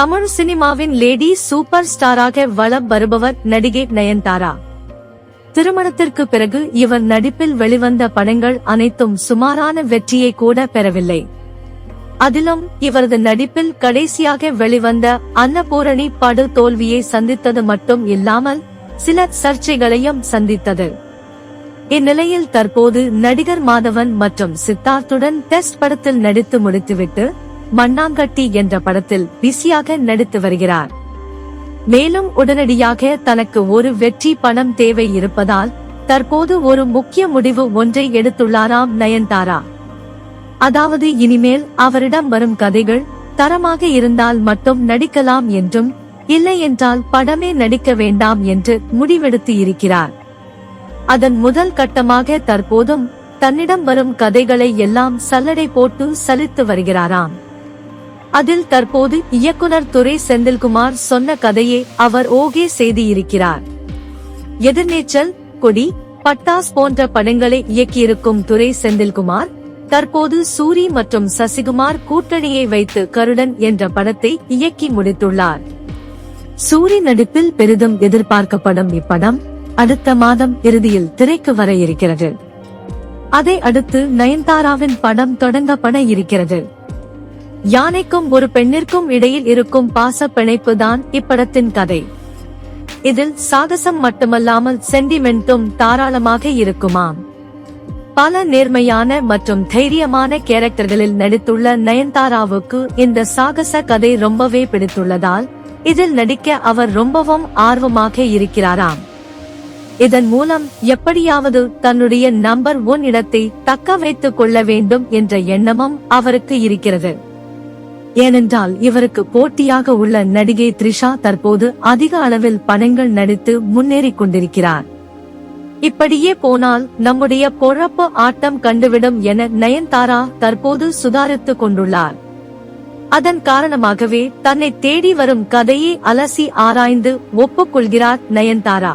தமிழ் சினிமாவின் lady super ஸ்டாராக வலம் வருபவர் நடிகை நயன்தாரா. திருமணத்திற்கு பிறகு இவர் நடிப்பில் வெளிவந்த படங்கள் அனைத்தும் சுமாரான வெற்றியை கூட பெறவில்லை. அதிலும் இவரது நடிப்பில் கடைசியாக வெளிவந்த அன்னபூரணி படு தோல்வியை சந்தித்தது மட்டும் இல்லாமல் சில சர்ச்சைகளையும் சந்தித்தது. இந்நிலையில் தற்போது நடிகர் மாதவன் மற்றும் சித்தார்த்துடன் டெஸ்ட் படத்தில் நடித்து முடித்துவிட்டு மண்ணாங்கட்டி என்ற படத்தில் பிஸியாக நடித்து வருகிறார். மேலும் உடனடியாக தனக்கு ஒரு வெற்றி பணம் தேவை இருப்பதால் தற்போது ஒரு முக்கிய முடிவு ஒன்றை எடுத்துள்ளாராம் நயன்தாரா. அதாவது இனிமேல் அவரிடம் வரும் கதைகள் தரமாக இருந்தால் மட்டும் நடிக்கலாம் என்றும் இல்லை என்றால் படமே நடிக்க வேண்டாம் என்று முடிவெடுத்து இருக்கிறார். அதன் முதல் கட்டமாக தற்போதும் தன்னிடம் வரும் கதைகளை எல்லாம் சல்லடை போட்டு சலித்து வருகிறாராம். அதில் தற்போது இயக்குனர் துரை செந்தில்குமார் சொன்ன கதையை அவர் ஓகே செய்திருக்கிறார் எதிர்நீச்சல் கொடி பட்டாஸ் போன்ற படங்களை இயக்கியிருக்கும் துரை செந்தில்குமார் தற்போது சூரி மற்றும் சசிகுமார் கூட்டணியை வைத்து கருடன் என்ற படத்தை இயக்கி முடித்துள்ளார். சூரி நடிப்பில் பெரிதும் எதிர்பார்க்கப்படும் இப்படம் அடுத்த மாதம் இறுதியில் திரைக்கு வர இருக்கிறது. அதை அடுத்து நயன்தாராவின் படம் தொடங்கப்பட இருக்கிறது. யானைக்கும் ஒரு பெண்ணிற்கும் இடையில் இருக்கும் பாச பிணைப்பு தான் இப்படத்தின் கதை. இதில் சாகசம் மட்டுமல்லாமல் சென்டிமெண்ட்டும் தாராளமாக இருக்குமாம் பல நேர்மையான மற்றும் தைரியமான கேரக்டர்களில் நடித்துள்ள நயன்தாராவுக்கு இந்த சாகச கதை ரொம்பவே பிடித்துள்ளதால் இதில் நடிக்க அவர் ரொம்பவும் ஆர்வமாக இருக்கிறாராம். இதன் மூலம் எப்படியாவது தன்னுடைய நம்பர் ஒன் இடத்தை தக்க வைத்துக் கொள்ள வேண்டும் என்ற எண்ணமும் அவருக்கு இருக்கிறது. ஏனென்றால் இவருக்கு போட்டியாக உள்ள நடிகை த்ரிஷா தற்போது அதிக அளவில் படங்கள் நடித்து முன்னேறிக் கொண்டிருக்கிறார். இப்படியே போனால் நம்முடைய பொழப்பு ஆட்டம் கண்டுவிடும் என நயன்தாரா தற்போது சுதாரித்துக் கொண்டுள்ளார். அதன் காரணமாகவே தன்னை தேடி வரும் கதையை அலசி ஆராய்ந்து ஒப்புக்கொள்கிறார் நயன்தாரா.